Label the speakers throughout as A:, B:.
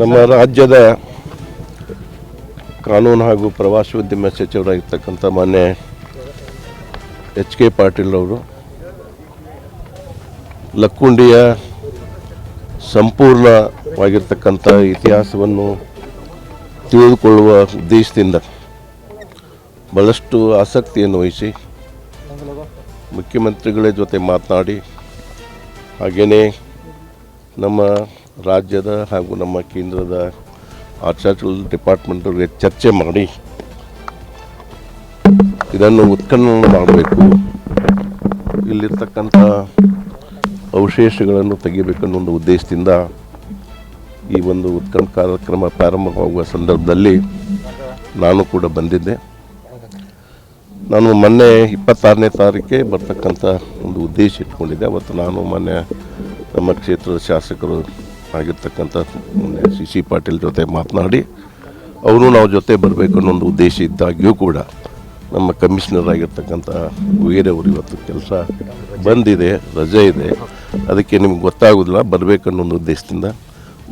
A: ನಮ್ಮ ರಾಜ್ಯದ ಕಾನೂನು ಹಾಗೂ ಪ್ರವಾಸೋದ್ಯಮ ಸಚಿವರಾಗಿರ್ತಕ್ಕಂಥ ಮಾನ್ಯ ಎಚ್ ಕೆ ಪಾಟೀಲ್ ಅವರು, ಲಕ್ಕುಂಡಿಯ ಸಂಪೂರ್ಣವಾಗಿರ್ತಕ್ಕಂಥ ಇತಿಹಾಸವನ್ನು ತಿಳಿದುಕೊಳ್ಳುವ ಉದ್ದೇಶದಿಂದ ಭಾಳಷ್ಟು ಆಸಕ್ತಿಯನ್ನು ವಹಿಸಿ ಮುಖ್ಯಮಂತ್ರಿಗಳ ಜೊತೆ ಮಾತನಾಡಿ ಹಾಗೆಯೇ ನಮ್ಮ ರಾಜ್ಯದ ಹಾಗೂ ನಮ್ಮ ಕೇಂದ್ರದ ಆರ್ಚಾರಿಕಲ್ ಡಿಪಾರ್ಟ್ಮೆಂಟ್ಗೆ ಚರ್ಚೆ ಮಾಡಿ ಇದನ್ನು ಉತ್ಖನನ ಮಾಡಬೇಕು. ಇಲ್ಲಿರ್ತಕ್ಕಂಥ ಅವಶೇಷಗಳನ್ನು ತೆಗಿಬೇಕನ್ನೋ ಒಂದು ಉದ್ದೇಶದಿಂದ ಈ ಒಂದು ಉತ್ಖನ ಕಾರ್ಯಕ್ರಮ ಪ್ರಾರಂಭವಾಗುವ ಸಂದರ್ಭದಲ್ಲಿ ನಾನು ಕೂಡ ಬಂದಿದ್ದೆ. ನಾನು ಮೊನ್ನೆ ಇಪ್ಪತ್ತಾರನೇ ತಾರೀಕೆ ಬರ್ತಕ್ಕಂಥ ಒಂದು ಉದ್ದೇಶ ಇಟ್ಕೊಂಡಿದ್ದೆ. ಅವತ್ತು ನಾನು ಮೊನ್ನೆ ನಮ್ಮ ಕ್ಷೇತ್ರದ ಶಾಸಕರು ಆಗಿರ್ತಕ್ಕಂಥ ಸಿ ಸಿ ಪಾಟೀಲ್ ಜೊತೆ ಮಾತನಾಡಿ, ಅವರು ನಾವು ಜೊತೆ ಬರಬೇಕು ಅನ್ನೋ ಒಂದು ಉದ್ದೇಶ ಇದ್ದಾಗ್ಯೂ ಕೂಡ ನಮ್ಮ ಕಮಿಷನರ್ ಆಗಿರ್ತಕ್ಕಂಥ ವೀರವರು ಇವತ್ತು ಕೆಲಸ ಬಂದಿದೆ, ರಜೆ ಇದೆ. ಅದಕ್ಕೆ ನಿಮ್ಗೆ ಗೊತ್ತಾಗೋದಿಲ್ಲ ಬರಬೇಕನ್ನೋ ಒಂದು ಉದ್ದೇಶದಿಂದ.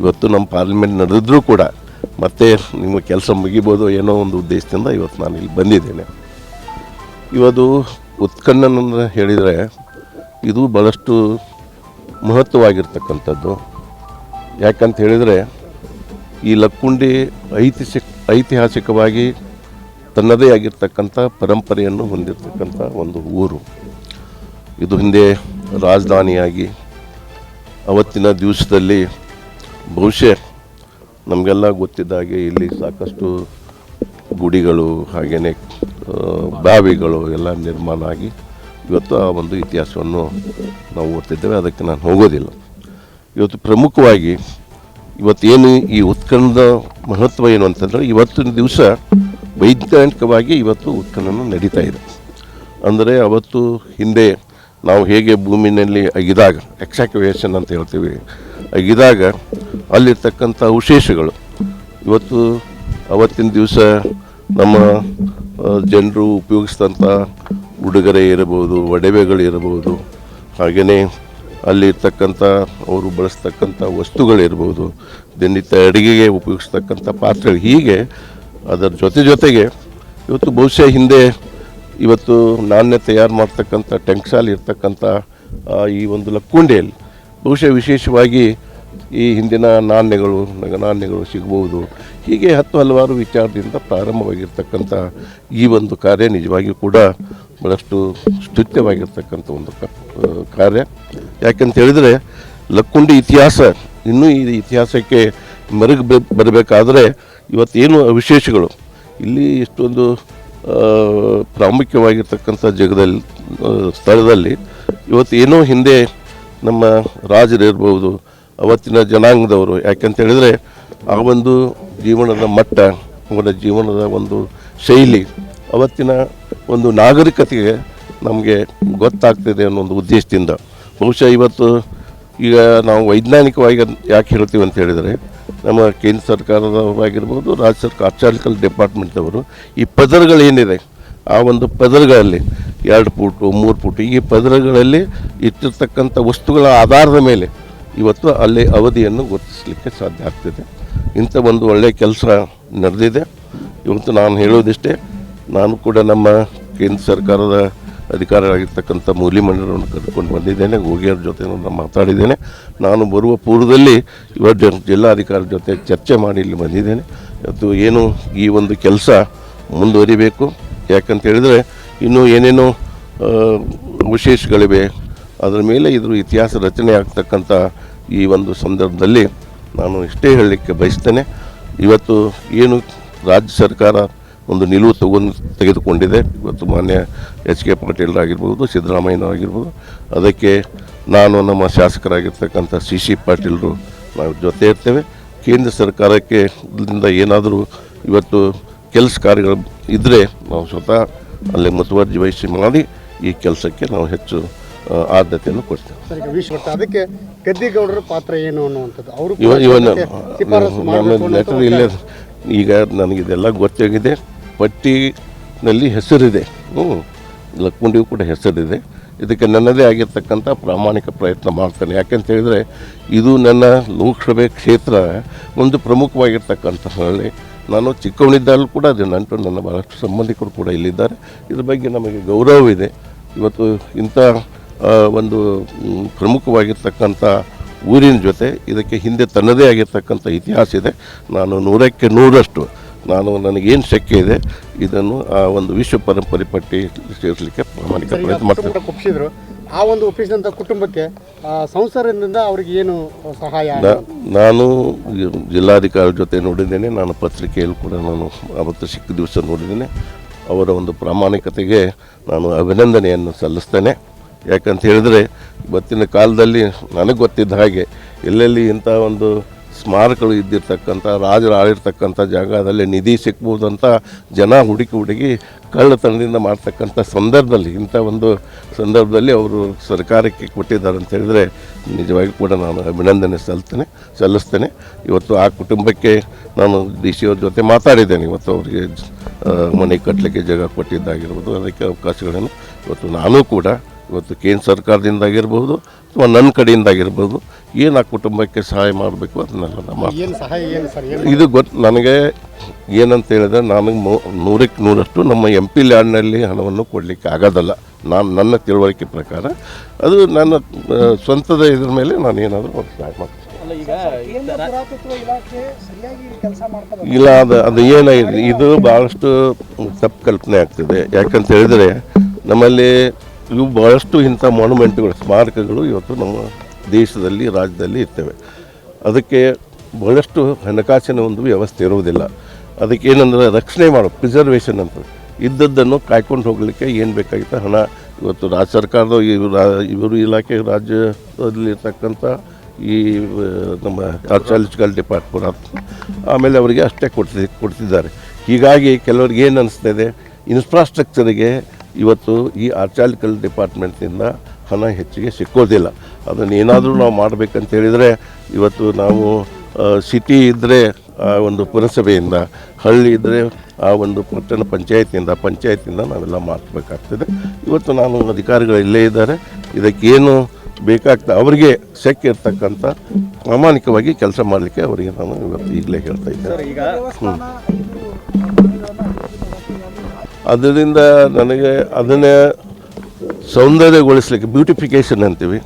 A: ಇವತ್ತು ನಮ್ಮ ಪಾರ್ಲಿಮೆಂಟ್ ನಡೆದ್ರೂ ಕೂಡ ಮತ್ತೆ ನಿಮ್ಮ ಕೆಲಸ ಮುಗಿಬೋದು ಏನೋ ಒಂದು ಉದ್ದೇಶದಿಂದ ಇವತ್ತು ನಾನು ಇಲ್ಲಿ ಬಂದಿದ್ದೇನೆ. ಇವತ್ತು ಉತ್ಖನನ ಹೇಳಿದರೆ ಇದು ಭಾಳಷ್ಟು ಮಹತ್ವವಾಗಿರ್ತಕ್ಕಂಥದ್ದು. ಯಾಕಂತ ಹೇಳಿದರೆ, ಈ ಲಕ್ಕುಂಡಿ ಐತಿಹಾಸಿಕ ಐತಿಹಾಸಿಕವಾಗಿ ತನ್ನದೇ ಆಗಿರ್ತಕ್ಕಂಥ ಪರಂಪರೆಯನ್ನು ಹೊಂದಿರತಕ್ಕಂಥ ಒಂದು ಊರು. ಇದು ಹಿಂದೆ ರಾಜಧಾನಿಯಾಗಿ, ಅವತ್ತಿನ ದಿವಸದಲ್ಲಿ ಬಹುಶಃ ನಮಗೆಲ್ಲ ಗೊತ್ತಿದ್ದ ಹಾಗೆ ಇಲ್ಲಿ ಸಾಕಷ್ಟು ಗುಡಿಗಳು ಹಾಗೆಯೇ ಬಾವಿಗಳು ಎಲ್ಲ ನಿರ್ಮಾಣ ಆಗಿ ಇವತ್ತು ಆ ಒಂದು ಇತಿಹಾಸವನ್ನು ನಾವು ಓದ್ತಿದ್ದೇವೆ. ಅದಕ್ಕೆ ನಾನು ಹೋಗೋದಿಲ್ಲ. ಇವತ್ತು ಪ್ರಮುಖವಾಗಿ ಇವತ್ತೇನು ಈ ಉತ್ಖನದ ಮಹತ್ವ ಏನು ಅಂತಂದರೆ ಇವತ್ತಿನ ದಿವಸ ವೈಜ್ಞಾನಿಕವಾಗಿ ಇವತ್ತು ಉತ್ಖನನ ನಡೀತಾ ಇದೆ. ಅಂದರೆ ಅವತ್ತು ಹಿಂದೆ ನಾವು ಹೇಗೆ ಭೂಮಿನಲ್ಲಿ ಅಗಿದಾಗ ಎಕ್ಸಾಕ್ಯುವೇಷನ್ ಅಂತ ಹೇಳ್ತೀವಿ, ಅಗಿದಾಗ ಅಲ್ಲಿರ್ತಕ್ಕಂಥ ಅವಶೇಷಗಳು. ಇವತ್ತು ಅವತ್ತಿನ ದಿವಸ ನಮ್ಮ ಜನರು ಉಪಯೋಗಿಸಿದಂಥ ಉಡುಗೊರೆ ಇರಬಹುದು, ಒಡವೆಗಳು ಇರಬಹುದು ಹಾಗೆಯೇ ಅಲ್ಲಿರ್ತಕ್ಕಂಥ ಅವರು ಬಳಸ್ತಕ್ಕಂಥ ವಸ್ತುಗಳಿರ್ಬೋದು, ದಿನನಿತ್ಯ ಅಡುಗೆಗೆ ಉಪಯೋಗಿಸ್ತಕ್ಕಂಥ ಪಾತ್ರೆಗಳು. ಹೀಗೆ ಅದರ ಜೊತೆ ಜೊತೆಗೆ ಇವತ್ತು ಬಹುಶಃ ಹಿಂದೆ ಇವತ್ತು ನಾಣ್ಯ ತಯಾರು ಮಾಡ್ತಕ್ಕಂಥ ಟೆಂಕ್ಸಾಲ್ ಇರ್ತಕ್ಕಂಥ ಈ ಒಂದು ಲಕ್ಕುಂಡೆಯಲ್ಲಿ ಬಹುಶಃ ವಿಶೇಷವಾಗಿ ಈ ಹಿಂದಿನ ನಾಣ್ಯಗಳು ನಾಣ್ಯಗಳು ಸಿಗಬಹುದು ಹೀಗೆ ಹತ್ತು ಹಲವಾರು ವಿಚಾರದಿಂದ ಪ್ರಾರಂಭವಾಗಿರ್ತಕ್ಕಂಥ ಈ ಒಂದು ಕಾರ್ಯ ನಿಜವಾಗಿಯೂ ಕೂಡ ಭಾಳಷ್ಟು ಸ್ತುತ್ಯವಾಗಿರ್ತಕ್ಕಂಥ ಒಂದು ಕಾರ್ಯ. ಯಾಕೆಂತ ಹೇಳಿದರೆ, ಲಕ್ಕುಂಡಿ ಇತಿಹಾಸ ಇನ್ನೂ ಈ ಇತಿಹಾಸಕ್ಕೆ ಮೆರುಗು ಬರಬೇಕಾದರೆ ಇವತ್ತೇನು ವಿಶೇಷಗಳು? ಇಲ್ಲಿ ಇಷ್ಟೊಂದು ಪ್ರಾಮುಖ್ಯವಾಗಿರ್ತಕ್ಕಂಥ ಜಗದಲ್ಲಿ ಸ್ಥಳದಲ್ಲಿ ಇವತ್ತು ಏನೋ ಹಿಂದೆ ನಮ್ಮ ರಾಜರಿರ್ಬೋದು ಅವತ್ತಿನ ಜನಾಂಗದವರು ಯಾಕಂತ ಹೇಳಿದರೆ ಆ ಒಂದು ಜೀವನದ ಮಟ್ಟ, ಅವರ ಜೀವನದ ಒಂದು ಶೈಲಿ, ಅವತ್ತಿನ ಒಂದು ನಾಗರಿಕತೆಗೆ ನಮಗೆ ಗೊತ್ತಾಗ್ತಿದೆ ಅನ್ನೋ ಒಂದು ಉದ್ದೇಶದಿಂದ. ಬಹುಶಃ ಇವತ್ತು ಈಗ ನಾವು ವೈಜ್ಞಾನಿಕವಾಗಿ ಯಾಕೆ ಹೇಳ್ತೀವಿ ಅಂತ ಹೇಳಿದರೆ, ನಮ್ಮ ಕೇಂದ್ರ ಸರ್ಕಾರದವರಾಗಿರ್ಬೋದು ರಾಜ್ಯ ಸರ್ಕಾರ ಆರ್ಚಾರಿಕಲ್ ಡಿಪಾರ್ಟ್ಮೆಂಟ್ದವರು ಈ ಪದರಗಳೇನಿದೆ ಆ ಒಂದು ಪದರಗಳಲ್ಲಿ ಎರಡು ಫೂಟು ಮೂರು ಫೂಟು ಈ ಪದರಗಳಲ್ಲಿ ಇಟ್ಟಿರ್ತಕ್ಕಂಥ ವಸ್ತುಗಳ ಆಧಾರದ ಮೇಲೆ ಇವತ್ತು ಅಲ್ಲಿ ಅವಧಿಯನ್ನು ಗುರುತಿಸಲಿಕ್ಕೆ ಸಾಧ್ಯ ಆಗ್ತಿದೆ. ಇಂಥ ಒಂದು ಒಳ್ಳೆಯ ಕೆಲಸ ನಡೆದಿದೆ. ಇವತ್ತು ನಾನು ಹೇಳೋದಿಷ್ಟೇ ನಾನು ಕೂಡ ನಮ್ಮ ಕೇಂದ್ರ ಸರ್ಕಾರದ ಅಧಿಕಾರಿಯಾಗಿರ್ತಕ್ಕಂಥ ಮೂಲಿ ಮಂಡಲವನ್ನು ಕರ್ಕೊಂಡು ಬಂದಿದ್ದೇನೆ ಹೋಗಿಯರ ಜೊತೆ ನಾನು ಮಾತಾಡಿದ್ದೇನೆ. ನಾನು ಬರುವ ಪೂರ್ವದಲ್ಲಿ ಇವತ್ತು ಜಿಲ್ಲಾಧಿಕಾರಿ ಜೊತೆ ಚರ್ಚೆ ಮಾಡಿ ಇಲ್ಲಿ ಬಂದಿದ್ದೇನೆ. ಇವತ್ತು ಏನು ಈ ಒಂದು ಕೆಲಸ ಮುಂದುವರಿಬೇಕು ಯಾಕಂತ ಹೇಳಿದರೆ ಇನ್ನೂ ಏನೇನೋ ಆ, ಅವಶೇಷಗಳಿವೆ ಅದರ ಮೇಲೆ ಇದ್ರ ಇತಿಹಾಸ ರಚನೆ ಆಗ್ತಕ್ಕಂಥ ಈ ಒಂದು ಸಂದರ್ಭದಲ್ಲಿ ನಾನು ಇಷ್ಟೇ ಹೇಳಲಿಕ್ಕೆ ಬಯಸ್ತೇನೆ. ಇವತ್ತು ಏನು ರಾಜ್ಯ ಸರ್ಕಾರ ಒಂದು ನಿಲುವು ತಗೊಂಡು ತೆಗೆದುಕೊಂಡಿದೆ. ಇವತ್ತು ಮಾನ್ಯ ಎಚ್ ಕೆ ಪಾಟೀಲ್ ಆಗಿರ್ಬೋದು ಸಿದ್ದರಾಮಯ್ಯನವರಾಗಿರ್ಬೋದು ಅದಕ್ಕೆ ನಾನು ನಮ್ಮ ಶಾಸಕರಾಗಿರ್ತಕ್ಕಂಥ ಸಿ ಸಿ ಪಾಟೀಲರು ನಾವು ಜೊತೆ ಇರ್ತೇವೆ. ಕೇಂದ್ರ ಸರ್ಕಾರಕ್ಕೆ ಏನಾದರೂ ಇವತ್ತು ಕೆಲಸ ಕಾರ್ಯಗಳು ಇದ್ದರೆ ನಾವು ಸ್ವತಃ ಅಲ್ಲೇ ಮುತುವರ್ಜಿ ವಹಿಸಿ ಮಾಡಿ ಈ ಕೆಲಸಕ್ಕೆ ನಾವು ಹೆಚ್ಚು ಆದ್ಯತೆಯನ್ನು ಕೊಡ್ತೇವೆ.
B: ಸರ್ ಈಗ ವಿಶ್ವ ಅದಕ್ಕೆ ಗದ್ದಿಗೌಡರ ಪಾತ್ರ ಏನು ಅನ್ನುವಂಥದ್ದು? ಅವರು
A: ಇವ ಇವನ
B: ಶಿಫಾರಸು
A: ನನ್ನ
B: ಮಾಡಬೇಕು ಅನ್ನೋ
A: ಲೆಟರ್ ಇಲ್ಲೇ ಈಗ ನನಗಿದೆಲ್ಲ ಗೊತ್ತಾಗಿದೆ. ಪಟ್ಟಿನಲ್ಲಿ ಹೆಸರಿದೆ. ಹ್ಞೂ ಲಕ್ಕುಂಡಿಗೂ ಕೂಡ ಹೆಸರಿದೆ. ಇದಕ್ಕೆ ನನ್ನದೇ ಆಗಿರ್ತಕ್ಕಂಥ ಪ್ರಾಮಾಣಿಕ ಪ್ರಯತ್ನ ಮಾಡ್ತೇನೆ. ಯಾಕೆಂತ ಹೇಳಿದರೆ ಇದು ನನ್ನ ಲೋಕಸಭೆ ಕ್ಷೇತ್ರ. ಒಂದು ಪ್ರಮುಖವಾಗಿರ್ತಕ್ಕಂಥ ಹಳ್ಳಿ ನಾನು ಚಿಕ್ಕವನಿದ್ದಾಗಲೂ ಕೂಡ ಅದು ನಂಟು. ನನ್ನ ಬಹಳಷ್ಟು ಸಂಬಂಧಿಕರು ಕೂಡ ಇಲ್ಲಿದ್ದಾರೆ. ಇದ್ರ ಬಗ್ಗೆ ನಮಗೆ ಗೌರವವಿದೆ. ಇವತ್ತು ಇಂಥ ಒಂದು ಪ್ರಮುಖವಾಗಿರ್ತಕ್ಕಂಥ ಊರಿನ ಜೊತೆ ಇದಕ್ಕೆ ಹಿಂದೆ ತನ್ನದೇ ಆಗಿರ್ತಕ್ಕಂಥ ಇತಿಹಾಸ ಇದೆ. ನಾನು ನೂರಕ್ಕೆ ನೂರಷ್ಟು ನಾನು ನನಗೇನು ಶಕ್ಯ ಇದೆ ಇದನ್ನು ಆ ಒಂದು ವಿಶ್ವ ಪರಂಪರೆ ಪಟ್ಟಿ ಸೇರಿಸಲಿಕ್ಕೆ ಪ್ರಾಮಾಣಿಕ ಪ್ರಯತ್ನ
B: ಮಾಡ್ತೀವಿ ಒಪ್ಪಿಸಿದ್ರು ಆ ಒಂದು ಒಪ್ಪಿಸಿದಂಥ ಕುಟುಂಬಕ್ಕೆ ಆ, ಸಂಸಾರದಿಂದ ಅವರಿಗೆ ಏನು ಸಹಾಯ
A: ನಾನು ಜಿಲ್ಲಾಧಿಕಾರಿ ಜೊತೆ ನೋಡಿದ್ದೇನೆ. ನಾನು ಪತ್ರಿಕೆಯಲ್ಲಿ ಕೂಡ ನಾನು ಅವತ್ತು ಸಿಕ್ಕ ದಿವಸ ನೋಡಿದ್ದೇನೆ. ಅವರ ಒಂದು ಪ್ರಾಮಾಣಿಕತೆಗೆ ನಾನು ಅಭಿನಂದನೆಯನ್ನು ಸಲ್ಲಿಸ್ತೇನೆ. ಯಾಕಂತ ಹೇಳಿದ್ರೆ ಇವತ್ತಿನ ಕಾಲದಲ್ಲಿ ನನಗೆ ಗೊತ್ತಿದ್ದ ಹಾಗೆ ಎಲ್ಲೆಲ್ಲಿ ಇಂಥ ಒಂದು ಸ್ಮಾರಕಗಳು ಇದ್ದಿರ್ತಕ್ಕಂಥ, ರಾಜರು ಆಳಿರ್ತಕ್ಕಂಥ ಜಾಗದಲ್ಲಿ ನಿಧಿ ಸಿಗ್ಬೋದಂತ ಜನ ಹುಡುಕಿ ಹುಡುಕಿ ಕಳ್ಳತನದಿಂದ ಮಾಡ್ತಕ್ಕಂಥ ಸಂದರ್ಭದಲ್ಲಿ, ಇಂಥ ಒಂದು ಸಂದರ್ಭದಲ್ಲಿ ಅವರು ಸರ್ಕಾರಕ್ಕೆ ಕೊಟ್ಟಿದ್ದಾರೆ ಅಂತ ಹೇಳಿದರೆ ನಿಜವಾಗಿ ಕೂಡ ನಾನು ಅಭಿನಂದನೆ ಸಲ್ತೇನೆ, ಸಲ್ಲಿಸ್ತೇನೆ. ಇವತ್ತು ಆ ಕುಟುಂಬಕ್ಕೆ ನಾನು ಡಿ ಸಿ ಅವ್ರ ಜೊತೆ ಮಾತಾಡಿದ್ದೇನೆ. ಇವತ್ತು ಅವರಿಗೆ ಮನೆ ಕಟ್ಟಲಿಕ್ಕೆ ಜಾಗ ಕೊಟ್ಟಿದ್ದಾಗಿರ್ಬೋದು, ಅದಕ್ಕೆ ಅವಕಾಶಗಳನ್ನು ಇವತ್ತು ನಾನು ಕೂಡ ಇವತ್ತು ಕೇಂದ್ರ ಸರ್ಕಾರದಿಂದ ಆಗಿರ್ಬೋದು ಅಥವಾ ನನ್ನ ಕಡೆಯಿಂದ ಆಗಿರ್ಬೋದು ಏನು ಆ ಕುಟುಂಬಕ್ಕೆ ಸಹಾಯ ಮಾಡಬೇಕು ಅದನ್ನೆಲ್ಲ ನಮ್ಮ
B: ಏನು ಸಹಾಯ ಏನು ಸರ್
A: ಇದು ಗೊತ್ತು ನನಗೆ ಏನಂತ ಹೇಳಿದ್ರೆ ನನಗೆ ಮೂ- ನೂರಕ್ಕೆ ನೂರಷ್ಟು ನಮ್ಮ ಎಂ ಪಿ ಲ್ಯಾಂಡ್ನಲ್ಲಿ ಹಣವನ್ನು ಕೊಡಲಿಕ್ಕೆ ಆಗೋದಲ್ಲ. ನಾನು ನನ್ನ ತಿಳುವಳಿಕೆ ಪ್ರಕಾರ ಅದು ನನ್ನ ಸ್ವಂತದ ಇದ್ರ ಮೇಲೆ ನಾನು ಏನಾದರೂ ಒಂದು ಸಹಾಯ ಮಾಡ್ತೀನಿ.
C: ಕೇಂದ್ರ ಪುರಾತತ್ವ ಇಲಾಖೆ ಸರಿಯಾಗಿ ಕೆಲಸ ಮಾಡ್ತಾರೆ
A: ಇಲ್ಲ ಅದು ಅದು ಏನಾಗಿದೆ ಇದು ಭಾಳಷ್ಟು ತಪ್ಪು ಕಲ್ಪನೆ ಆಗ್ತದೆ. ಯಾಕಂತ ಹೇಳಿದರೆ ನಮ್ಮಲ್ಲಿ ಇವು ಭಾಳಷ್ಟು ಇಂಥ ಮಾನ್ಯುಮೆಂಟ್ಗಳು ಸ್ಮಾರಕಗಳು ಇವತ್ತು ನಮ್ಮ ದೇಶದಲ್ಲಿ, ರಾಜ್ಯದಲ್ಲಿ ಇರ್ತವೆ. ಅದಕ್ಕೆ ಬಹಳಷ್ಟು ಹಣಕಾಸಿನ ಒಂದು ವ್ಯವಸ್ಥೆ ಇರುವುದಿಲ್ಲ. ಅದಕ್ಕೆ ಏನಂದ್ರೆ ರಕ್ಷಣೆ ಮಾಡೋ ಪ್ರಿಸರ್ವೇಷನ್ ಅಂತ. ಇದ್ದದ್ದನ್ನು ಕಾಯ್ಕೊಂಡು ಹೋಗಲಿಕ್ಕೆ ಏನು ಬೇಕಾಗಿತ್ತು? ಹಣ. ಇವತ್ತು ರಾಜ್ಯ ಸರ್ಕಾರದ, ಇವರು ಇಲಾಖೆ ರಾಜ್ಯದಲ್ಲಿರ್ತಕ್ಕಂಥ ಈ ನಮ್ಮ ಆರ್ಚಾಲಜಿಕಲ್ ಡಿಪಾರ್ಟ್ಮೆಂಟ್ ಆಮೇಲೆ ಅವರಿಗೆ ಅಷ್ಟೇ ಕೊಡ್ತಿ, ಕೊಡ್ತಿದ್ದಾರೆ. ಹೀಗಾಗಿ ಕೆಲವರಿಗೆ ಏನು ಅನಿಸ್ತಾ ಇನ್ಫ್ರಾಸ್ಟ್ರಕ್ಚರಿಗೆ ಇವತ್ತು ಈ ಆರ್ಚಾಲಿಕಲ್ ಡಿಪಾರ್ಟ್ಮೆಂಟ್ನಿಂದ ಹಣ ಹೆಚ್ಚಿಗೆ ಸಿಕ್ಕೋದಿಲ್ಲ ಅದನ್ನು ಏನಾದರೂ ನಾವು ಮಾಡಬೇಕಂತ ಹೇಳಿದರೆ ಇವತ್ತು ನಾವು ಸಿಟಿ ಇದ್ದರೆ ಆ ಒಂದು ಪುರಸಭೆಯಿಂದ ಹಳ್ಳಿ ಇದ್ದರೆ ಆ ಒಂದು ಪಟ್ಟಣ ಪಂಚಾಯತಿಯಿಂದ ಪಂಚಾಯತಿಯಿಂದ ನಾವೆಲ್ಲ ಮಾಡಬೇಕಾಗ್ತದೆ. ಇವತ್ತು ನಾನು ಅಧಿಕಾರಿಗಳು ಇಲ್ಲೇ ಇದ್ದಾರೆ. ಇದಕ್ಕೇನು ಬೇಕಾಗ್ತದೆ ಅವರಿಗೆ ಶಕ್ಯ ಇರ್ತಕ್ಕಂಥ ಪ್ರಾಮಾಣಿಕವಾಗಿ ಕೆಲಸ ಮಾಡಲಿಕ್ಕೆ ಅವರಿಗೆ ನಾನು ಇವತ್ತು ಈಗಲೇ ಹೇಳ್ತಾ ಇದ್ದೇನೆ. ಅದರಿಂದ ನನಗೆ ಅದನ್ನೇ ಸೌಂದರ್ಯಗೊಳಿಸ್ಲಿಕ್ಕೆ ಬ್ಯೂಟಿಫಿಕೇಷನ್ ಅಂತೀವಿ,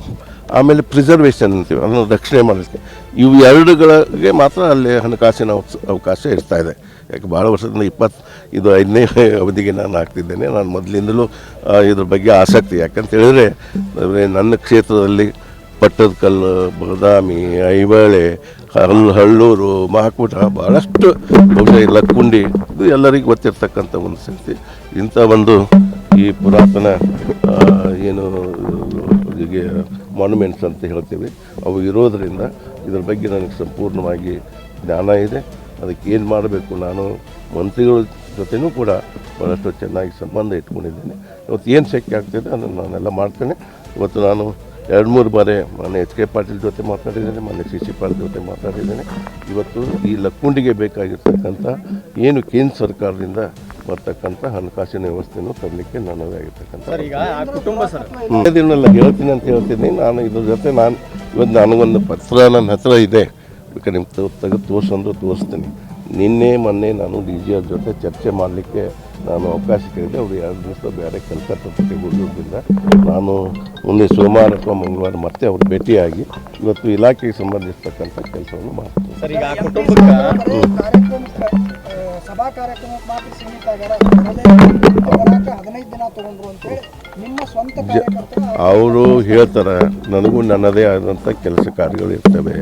A: ಆಮೇಲೆ ಪ್ರಿಸರ್ವೇಷನ್ ಅಂತೀವಿ, ಅದನ್ನು ರಕ್ಷಣೆ ಮಾಡಲಿಕ್ಕೆ. ಇವು ಎರಡುಗಳಿಗೆ ಮಾತ್ರ ಅಲ್ಲಿ ಹಣಕಾಸಿನ ಅವಕಾಶ ಇರ್ತಾ ಇದೆ. ಯಾಕೆ ಭಾಳ ವರ್ಷದಿಂದ ಇಪ್ಪತ್ತು, ಇದು ಐದನೇ ಅವಧಿಗೆ ನಾನು ಆಗ್ತಿದ್ದೇನೆ. ನಾನು ಮೊದಲಿಂದಲೂ ಇದ್ರ ಬಗ್ಗೆ ಆಸಕ್ತಿ. ಯಾಕಂತ ಹೇಳಿದ್ರೆ ನನ್ನ ಕ್ಷೇತ್ರದಲ್ಲಿ ಪಟ್ಟದಕಲ್ಲು, ಬಾದಾಮಿ ಐಬಾಳೆ ಹಲ್ ಹಳ್ಳೂರು ಮಹಾಕೂಟ ಭಾಳಷ್ಟು ಬಹುಶಃ ಲಕ್ಕುಂಡಿ ಇದು ಎಲ್ಲರಿಗೂ ಗೊತ್ತಿರ್ತಕ್ಕಂಥ ಒಂದು ಸಂಗತಿ ಇಂಥ ಒಂದು ಈ ಪುರಾತನ ಏನು ಹೀಗೆ ಮಾನ್ಯುಮೆಂಟ್ಸ್ ಅಂತ ಹೇಳ್ತೀವಿ. ಅವು ಇರೋದರಿಂದ ಇದ್ರ ಬಗ್ಗೆ ನನಗೆ ಸಂಪೂರ್ಣವಾಗಿ ಜ್ಞಾನ ಇದೆ. ಅದಕ್ಕೆ ಏನು ಮಾಡಬೇಕು ನಾನು? ಮಂತ್ರಿಗಳ ಜೊತೆನೂ ಕೂಡ ಭಾಳಷ್ಟು ಚೆನ್ನಾಗಿ ಸಂಬಂಧ ಇಟ್ಕೊಂಡಿದ್ದೇನೆ. ಇವತ್ತು ಏನು ಶಕ್ತಿ ಆಗ್ತಿದೆ ಅದನ್ನು ನಾನೆಲ್ಲ ಮಾಡ್ತೇನೆ. ಇವತ್ತು ನಾನು ಎರಡು ಮೂರು ಬಾರಿ ಮೊನ್ನೆ ಎಚ್ ಕೆ ಪಾಟೀಲ್ ಜೊತೆ ಮಾತಾಡಿದ್ದೇನೆ ಮೊನ್ನೆ ಸಿ ಸಿ ಪಾಟೀಲ್ ಜೊತೆ ಮಾತಾಡಿದ್ದೇನೆ ಇವತ್ತು ಈ ಲಕ್ಕುಂಡಿಗೆ ಬೇಕಾಗಿರ್ತಕ್ಕಂಥ ಏನು ಕೇಂದ್ರ ಸರ್ಕಾರದಿಂದ ಬರ್ತಕ್ಕಂಥ ಹಣಕಾಸಿನ ವ್ಯವಸ್ಥೆಯನ್ನು ತರಲಿಕ್ಕೆ ನನ್ನದೇ ಆಗಿರ್ತಕ್ಕಂಥ
C: ಸರ್ ಈಗ ಆ ಕುಟುಂಬ ಸರ್.
A: ಇದನ್ನೆಲ್ಲ ಹೇಳ್ತೀನಿ ಅಂತ ಹೇಳ್ತೀನಿ ನಾನು ಇದ್ರ ಜೊತೆ ನಾನು ಇವತ್ತು ನನಗೊಂದು ಪತ್ರ ನನ್ನ ಹತ್ರ ಇದೆ. ಬೇಕಾದ್ರೆ ನಿಮ್ಗೆ ತೆಗೆದು ತೋರಿಸಂದ್ರೆ ತೋರಿಸ್ತೀನಿ. ನಿನ್ನೆ ಮೊನ್ನೆ ನಾನು ಡಿ ಜಿ ಅವ್ರ ಜೊತೆ ಚರ್ಚೆ ಮಾಡಲಿಕ್ಕೆ ನಾನು ಅವಕಾಶ ಕೇಳಿದೆ. ಅವರು ಎರಡು ದಿವಸ ಬೇರೆ ಕೆಲಸ ಉಳಿಯೋದ್ರಿಂದ ನಾನು ಮುಂದೆ ಸೋಮವಾರ ಅಥವಾ ಮಂಗಳವಾರ ಮತ್ತೆ ಅವ್ರು ಭೇಟಿಯಾಗಿ ಇವತ್ತು ಇಲಾಖೆಗೆ ಸಂಬಂಧಿಸ್ತಕ್ಕಂಥ ಕೆಲಸವನ್ನು ಮಾಡ್ತೀನಿ. ಅವರು ಹೇಳ್ತಾರೆ ನನಗೂ ನನ್ನದೇ ಆದಂಥ ಕೆಲಸ ಕಾರ್ಯಗಳು ಇರ್ತವೆ.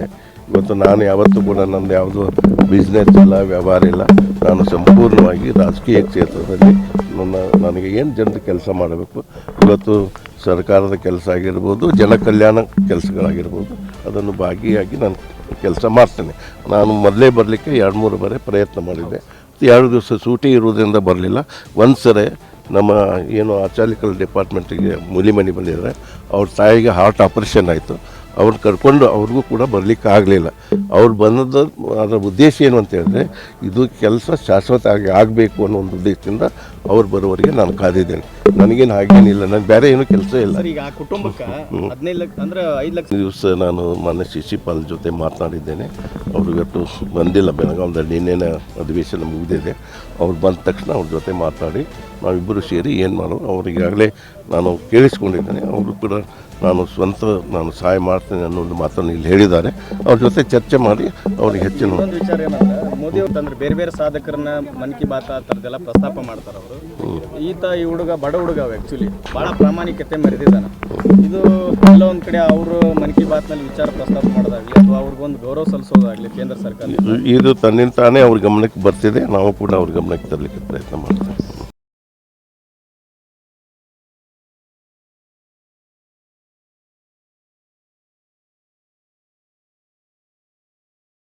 A: ಇವತ್ತು ನಾನು ಯಾವತ್ತೂ ಕೂಡ ನಂದು ಯಾವುದು ಬಿಸ್ನೆಸ್ ಇಲ್ಲ, ವ್ಯವಹಾರ ಇಲ್ಲ. ನಾನು ಸಂಪೂರ್ಣವಾಗಿ ರಾಜಕೀಯ ಕ್ಷೇತ್ರದಲ್ಲಿ ನನ್ನ, ನನಗೆ ಏನು ಜನರ ಕೆಲಸ ಮಾಡಬೇಕು? ಇವತ್ತು ಸರ್ಕಾರದ ಕೆಲಸ ಆಗಿರ್ಬೋದು, ಜನ ಕಲ್ಯಾಣ ಕೆಲಸಗಳಾಗಿರ್ಬೋದು. ಅದನ್ನು ಭಾಗಿಯಾಗಿ ನಾನು ಕೆಲಸ ಮಾಡ್ತೇನೆ. ನಾನು ಮೊದಲೇ ಬರಲಿಕ್ಕೆ ಎರಡು ಮೂರು ಬಾರಿ ಪ್ರಯತ್ನ ಮಾಡಿದ್ದೆ. ಎರಡು ದಿವಸ ಸೂಟಿ ಇರುವುದರಿಂದ ಬರಲಿಲ್ಲ. ಒಂದು ಸರಿ ನಮ್ಮ ಏನು ಆಚಾಲಿಕಲ್ ಡಿಪಾರ್ಟ್ಮೆಂಟಿಗೆ ಮುಲಿಮನಿ ಬಂದಿದ್ದಾರೆ ಅವ್ರ ತಾಯಿಗೆ ಹಾರ್ಟ್ ಆಪರೇಷನ್ ಆಯಿತು. ಅವ್ರನ್ನ ಕರ್ಕೊಂಡು ಅವ್ರಿಗೂ ಕೂಡ ಬರಲಿಕ್ಕೆ ಆಗಲಿಲ್ಲ. ಅವ್ರು ಬಂದದ್ದು ಅದರ ಉದ್ದೇಶ ಏನು ಅಂತ ಹೇಳಿದ್ರೆ ಇದು ಕೆಲಸ ಶಾಶ್ವತ ಆಗಿ ಆಗಬೇಕು ಅನ್ನೋ ಒಂದು ಉದ್ದೇಶದಿಂದ ಅವ್ರು ಬರೋವರೆಗೆ ನಾನು ಕಾದಿದ್ದೇನೆ. ನನಗೇನು ಹಾಗೇನಿಲ್ಲ ನನಗೆ ಬೇರೆ ಏನೂ ಕೆಲಸ ಇಲ್ಲ.
D: ಈಗ ಕುಟುಂಬಕ್ಕೆ ಹದಿನೈದು ಲಕ್ಷ ಅಂದ್ರೆ ಐದು ಲಕ್ಷ
A: ದಿವಸ ನಾನು ಮೊನ್ನೆ ಶಿಶಿಪಾಲ್ ಜೊತೆ ಮಾತನಾಡಿದ್ದೇನೆ. ಅವರು ಇವತ್ತು ಬಂದಿಲ್ಲ ಬೆಳಗಾವದಲ್ಲಿ ನಿನ್ನೆನ ಅಧಿವೇಶನ ಮುಗಿದಿದೆ. ಅವ್ರು ಬಂದ ತಕ್ಷಣ ಅವ್ರ ಜೊತೆ ಮಾತನಾಡಿ ನಾವಿಬ್ಬರು ಸೇರಿ ಏನು ಮಾಡೋದು ಅವ್ರಿಗಾಗಲೇ ನಾನು ಕೇಳಿಸ್ಕೊಂಡಿದ್ದೇನೆ. ಅವರು ಕೂಡ ನಾನು ಸ್ವಂತ ನಾನು ಸಹಾಯ ಮಾಡ್ತೇನೆ ಅನ್ನೋ ಒಂದು ಮಾತನ್ನು ಇಲ್ಲಿ ಹೇಳಿದ್ದಾರೆ. ಅವ್ರ ಜೊತೆ ಚರ್ಚೆ ಮಾಡಿ ಅವ್ರಿಗೆ ಹೆಚ್ಚಿನ
D: ಒಂದು ವಿಚಾರ ಏನಂದ್ರೆ ಮೋದಿ ಅವ್ರು ತಂದ್ರೆ ಬೇರೆ ಬೇರೆ ಸಾಧಕರನ್ನ ಮನ್ ಕಿ ಬಾತ್ ಆ ಥರದ್ದೆಲ್ಲ ಪ್ರಸ್ತಾಪ ಮಾಡ್ತಾರೆ ಅವರು. ಈತ ಈ ಹುಡುಗ ಬಡ ಹುಡುಗ ಆ್ಯಕ್ಚುಲಿ ಭಾಳ ಪ್ರಾಮಾಣಿಕತೆ ಮೆರೆದಿದ್ದಾನೆ. ಇದು ಕೆಲವೊಂದು ಒಂದು ಕಡೆ ಅವರು ಮನ್ ಕಿ ಬಾತ್ನಲ್ಲಿ ವಿಚಾರ ಪ್ರಸ್ತಾಪ ಮಾಡೋದಾಗಲಿ ಅಥವಾ ಅವ್ರಿಗೊಂದು ಗೌರವ ಸಲ್ಲಿಸೋದಾಗಲಿ ಕೇಂದ್ರ ಸರ್ಕಾರ
A: ಇದು ತನ್ನಿಂದ ತಾನೇ ಅವ್ರ ಗಮನಕ್ಕೆ ಬರ್ತಿದೆ. ನಾವು ಕೂಡ ಅವ್ರ ಗಮನಕ್ಕೆ ತರಲಿಕ್ಕೆ ಪ್ರಯತ್ನ ಮಾಡ್ತೇವೆ.